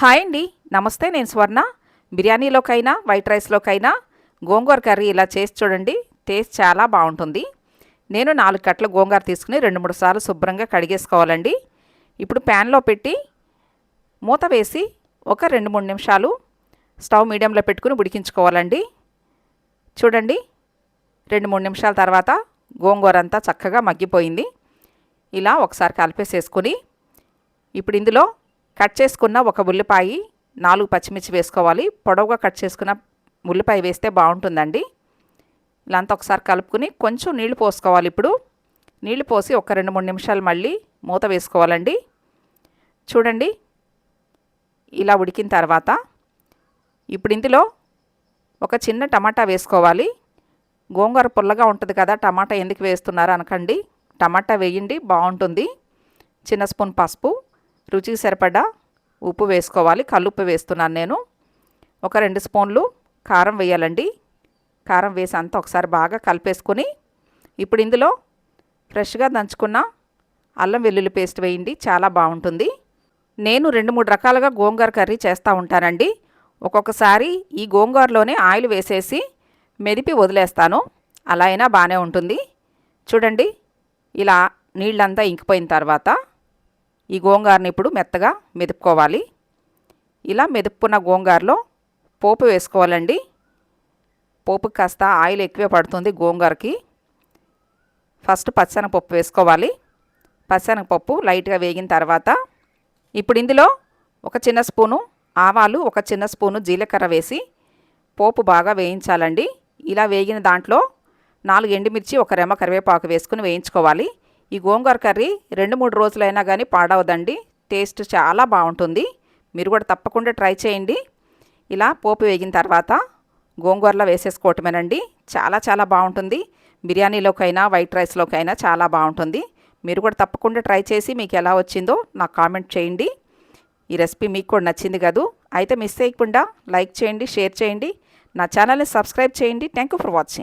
Hi అండి. నమస్తే నేను స్వర్ణ. బిర్యానీలోకైనా వైట్ రైస్లోకైనా గోంగూర కర్రీ ఇలా చేసి చూడండి టేస్ట్ చాలా బాగుంటుంది. నేను నాలుగు కట్టల గోంగూర తీసుకుని రెండు మూడు సార్లు శుభ్రంగా కడిగేసుకోవాలండి. ఇప్పుడు ప్యాన్లో పెట్టి మూత వేసి ఒక రెండు మూడు నిమిషాలు స్టవ్ మీడియంలో పెట్టుకుని ఉడికించుకోవాలండి. చూడండి రెండు మూడు నిమిషాల తర్వాత గోంగూర అంతా చక్కగా మగ్గిపోయింది. ఇలా ఒకసారి కలిపేసేసుకొని ఇప్పుడు ఇందులో కట్ చేసుకున్న ఒక ఉల్లిపాయ నాలుగు పచ్చిమిర్చి వేసుకోవాలి. పొడవుగా కట్ చేసుకున్న ఉల్లిపాయ వేస్తే బాగుంటుందండి. ఇలా అంతా ఒకసారి కలుపుకుని కొంచెం నీళ్ళు పోసుకోవాలి ఇప్పుడు. నీళ్ళు పోసి ఒక రెండు మూడు నిమిషాలు మళ్ళీ మూత వేసుకోవాలండి. చూడండి. ఇలా ఉడికిన తర్వాత ఇప్పుడు ఇందులో ఒక చిన్న టమాటా వేసుకోవాలి. గోంగూర పుల్లగా ఉంటుంది కదా టమాటా ఎందుకు వేస్తున్నారు అనకండి. టమాటా వేయండి బాగుంటుంది. చిన్న స్పూన్ పసుపు రుచికి సరిపడా ఉప్పు వేసుకోవాలి. కల్లుప్పు వేస్తున్నాను నేను. ఒక రెండు స్పూన్లు కారం వేయాలండి. కారం వేసి అంతా ఒకసారి బాగా కలిపేసుకొని ఇప్పుడు ఇందులో ఫ్రెష్గా దంచుకున్న అల్లం వెల్లుల్లి పేస్ట్ వేయండి. చాలా బాగుంటుంది. నేను రెండు మూడు రకాలుగా గోంగూర కర్రీ చేస్తూ ఉంటానండి. ఒక్కొక్కసారి ఈ గోంగూరలోనే ఆయిల్ వేసేసి మెదిపి వదిలేస్తాను. అలా అయినా బాగానే ఉంటుంది. చూడండి ఇలా నీళ్ళంతా ఇంకిపోయిన తర్వాత ఈ గోంగారని ఇప్పుడు మెత్తగా మెదుపుకోవాలి. ఇలా మెదుపుకున్న గోంగారలో పోపు వేసుకోవాలండి. పోపు కాస్త ఆయిల్ ఎక్కువే పడుతుంది గోంగూరకి. ఫస్ట్ పచ్చనపప్పు వేసుకోవాలి. పచ్చనపప్పు లైట్గా వేగిన తర్వాత ఇప్పుడు ఇందులో ఒక చిన్న స్పూను ఆవాలు ఒక చిన్న స్పూను జీలకర్ర వేసి పోపు బాగా వేయించాలండి. ఇలా వేగిన దాంట్లో నాలుగు ఎండుమిర్చి ఒక రెమ్మ కరివేపాకు వేసుకుని వేయించుకోవాలి. ఈ గోంగూర కర్రీ రెండు మూడు రోజులైనా కానీ పాడవదండి. టేస్ట్ చాలా బాగుంటుంది. మీరు కూడా తప్పకుండా ట్రై చేయండి. ఇలా పోపు వేగిన తర్వాత గోంగూరలో వేసేసుకోవటమేనండి. చాలా చాలా బాగుంటుంది. బిర్యానీలోకైనా వైట్ రైస్లోకైనా చాలా బాగుంటుంది. మీరు కూడా తప్పకుండా ట్రై చేసి మీకు ఎలా వచ్చిందో నాకు కామెంట్ చేయండి. ఈ రెసిపీ మీకు కూడా నచ్చింది కదూ? అయితే మిస్ చేయకుండా లైక్ చేయండి షేర్ చేయండి. నా ఛానల్ని సబ్స్క్రైబ్ చేయండి. Thank you for watching.